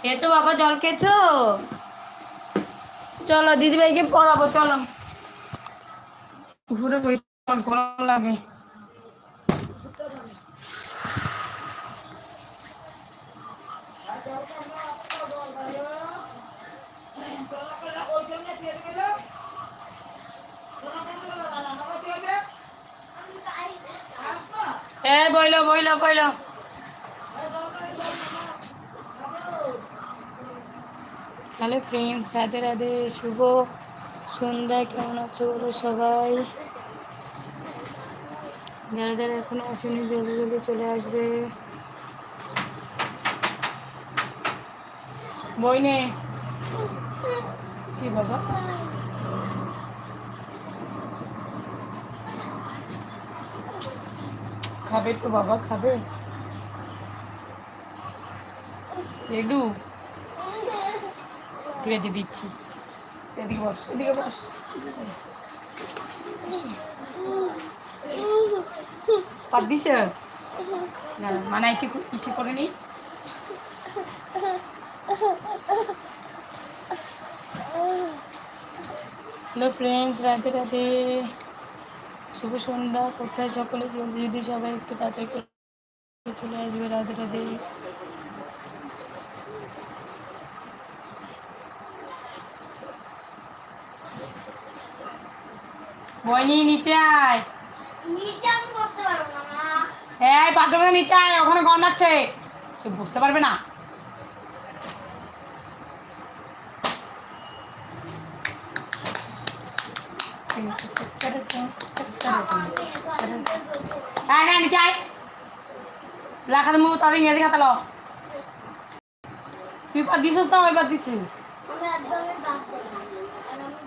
খেয়েছো বাবা? জল খেয়েছো? চলো দিদিভাইকে পড়াবো চলো। ঘুরে বই লাগে এ, বইলো বইলো বইলো। হ্যালো ফ্রেন্ডস রাধে রাধে, শুভ সন্ধ্যা কেমন আছো বলো সবাই? যারা যারা এখনও আসেনি, জলদি জলদি চলে আসবে। বই নে। কি বাবা? খাবে তো বাবা খাবে। এডু ঠিক আছে দিচ্ছি। এদিকে বস এদিকে বস। পাত দিছে? না মানে একটু ইসে করে নি। Hello friends Radhe Radhe. শুভ সন্ধ্যা কোথায় সকলে? জলদি যদি সবাই একটু তাড়াতাড়ি চলে আসবে রাধে রাধে। বইনি নিচে আয়। নিচে আমি বসতে পারব না মা। বাথরুমে নিচে আয় ওখানে গন্ডাচ্ছে সে বুঝতে পারবে না।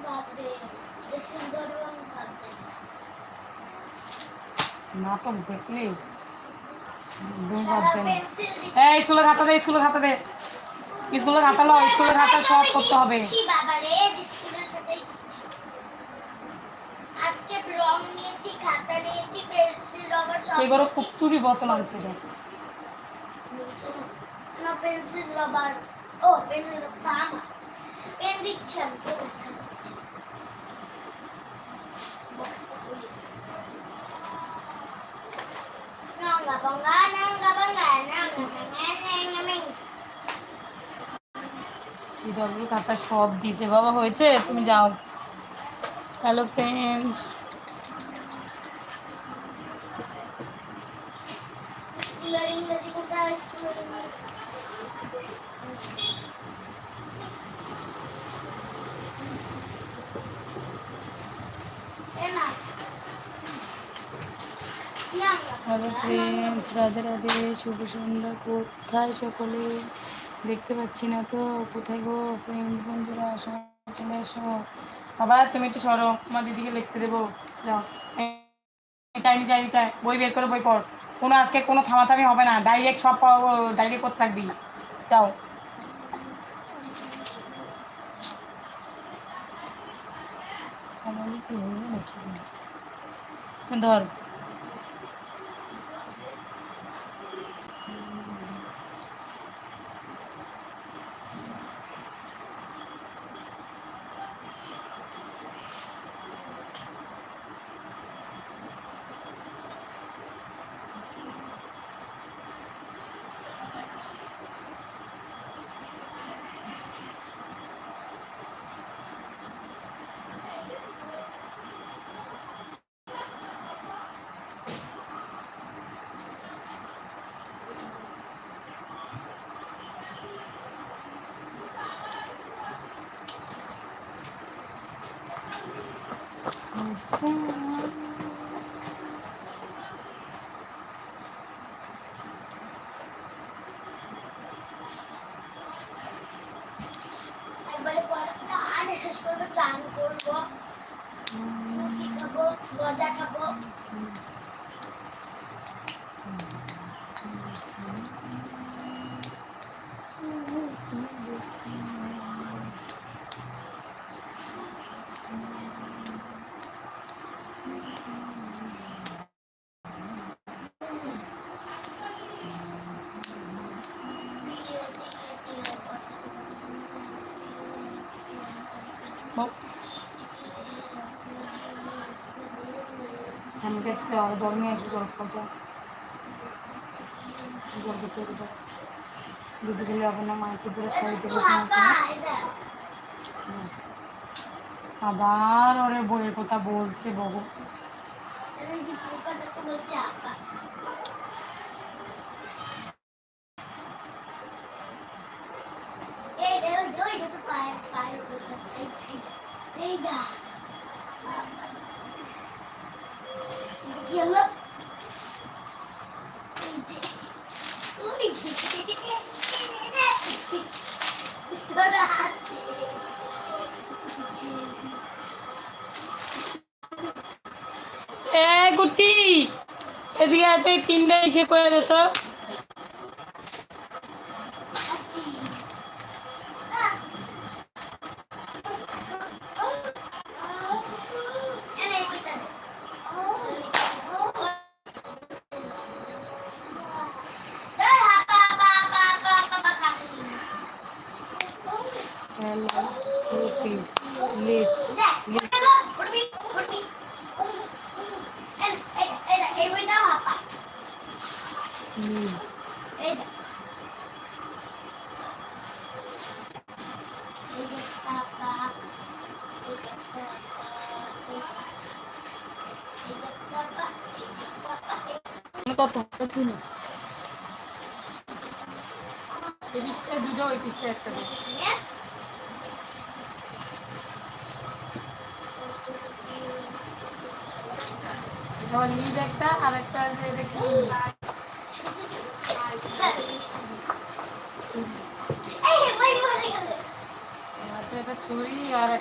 বাদ দিই। এই সুন্দরও আমি বাদ দিই। নাটক দেখলি। এই স্কুলের খাতা দে, স্কুলের খাতা দে স্কুলের খাতা লো স্কুলের খাতা সব করতে হবে এবারও নিয়েছি। খুব তুরি বোতল আনছে রে। না পেন্সিল রবার। ও পেন্সিল পেন সব দিছে। বাবা হয়েছে? তুমি যাও। Hello friends friends Radhe Radhe, শুভ সন্ধ্যা। কোথায় সকলে? দেখতে পাচ্ছি না তো। কোথায় গো ফ্রেন্ডস বন্ধুরা? আসো চলে এসো। বাবা, তুমি একটু সরো। আমার দিদিকে লিখতে দেবো। যাও। চাই নি চাই চাই বই বের করো, বই পড়। কোনো আজকে কোনো থামাথামি হবে না। ডাইরেক্ট সব ডাইরেক্ট করতে থাকবি। যাও। ধর। пока. জল খাওয়া জল খেতে হবে দিদি গেলে আবার ওরে বইয়ের কথা বলছে বাবু এই যে পোকাটাকে বলছে হাঁকা এই রে ওই যে ওই যে তো পায়ে পায়ে বসে এই এই এই দা গেল এই যে ওই যে তোরা হাতে এ গুটি এদিকে আছে এই তিনটে এসে করে দিত আছি এনে কইতা দর হাপা পা পা পা পা পা খাতি লিপস দেখ হ্যালো উঠবি উঠবি এই এই এই এই বই দাও হাপা এই দা এই যে হাপা এই যে হাপা এই যে এই যে হাপা এই যে হাপা কত কত না এই পিসটা দুটো ওই পিসটা একটা লিড একটা আর একটা আছে এটা কি এই বই মরে গেল আছে এটা ছুরি আর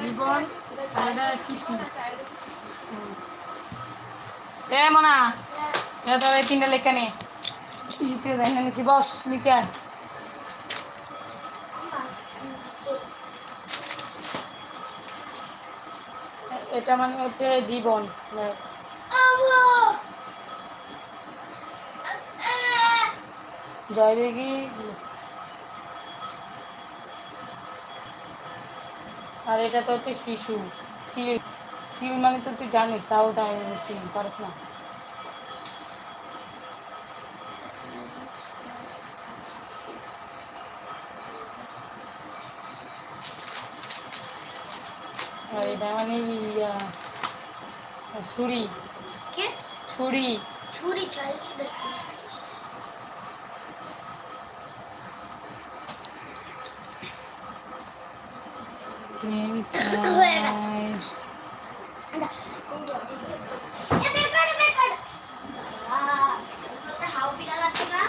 জীবন এ, মনা এটা তো এই তিনটা লেখা নে। শিশিতে যাই বস, নিচে এটা মানে হচ্ছে জীবন জয় দেখি আর এটা তো হচ্ছে শিশু। শিল শিল মানে তো তুই জানিস তাও তাই শিল পারিস না। আর এটা মানে ছুরি। ছুরি। ছুরি চাইছি দেখি হয়ে গেছে। এ বের কর বের কর আহ এগুলোতে হাউ বিড়াল আছে না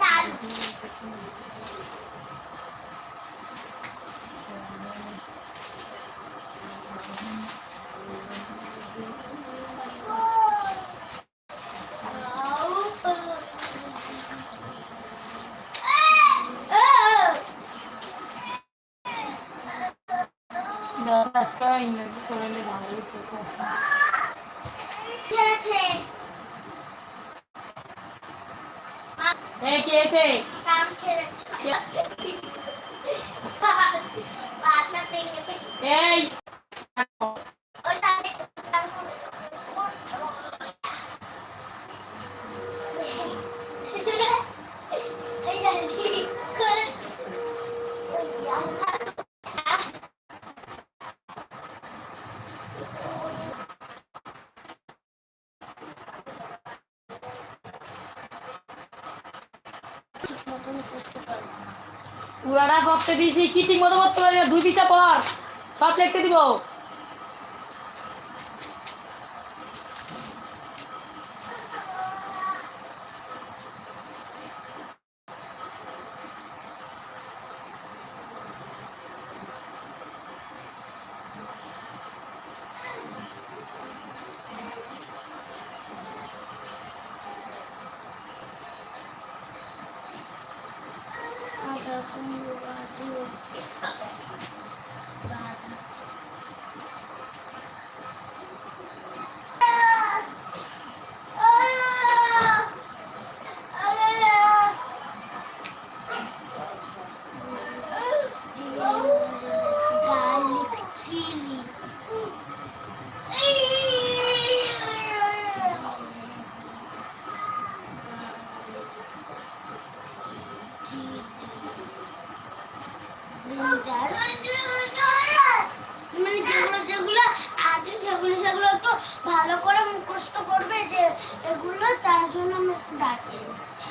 দারুণ। আজকে ইংরেজি করলে ভালো হতো। ছেড়েছে এ কে এসে কাম ছেড়েছে পাতা ভেঙে ফেলে এই পুরাটা দিয়েছি কি ঠিক মতো করতে পারি না দুই পিসা পর সাপ লিখতে দিব। মানে যেগুলো যেগুলো আছে সেগুলো সেগুলো একটু ভালো করে মুখস্থ করবে যে এগুলো তার জন্য আমি একটু ডাকিয়ে নিচ্ছি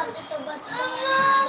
Baju.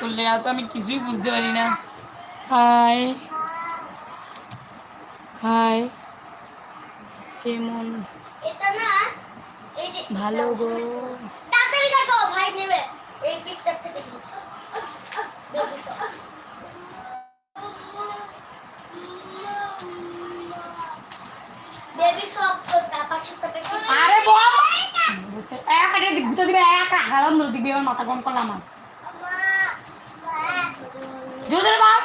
করলে আমি কিছুই বুঝতে পারি না। হাই। হাই। কেমন? ভালো গো। এক হাটে দিবে খারাপ নদী বিয়ে মাথা কম করলাম জোরে জোরে বাপ।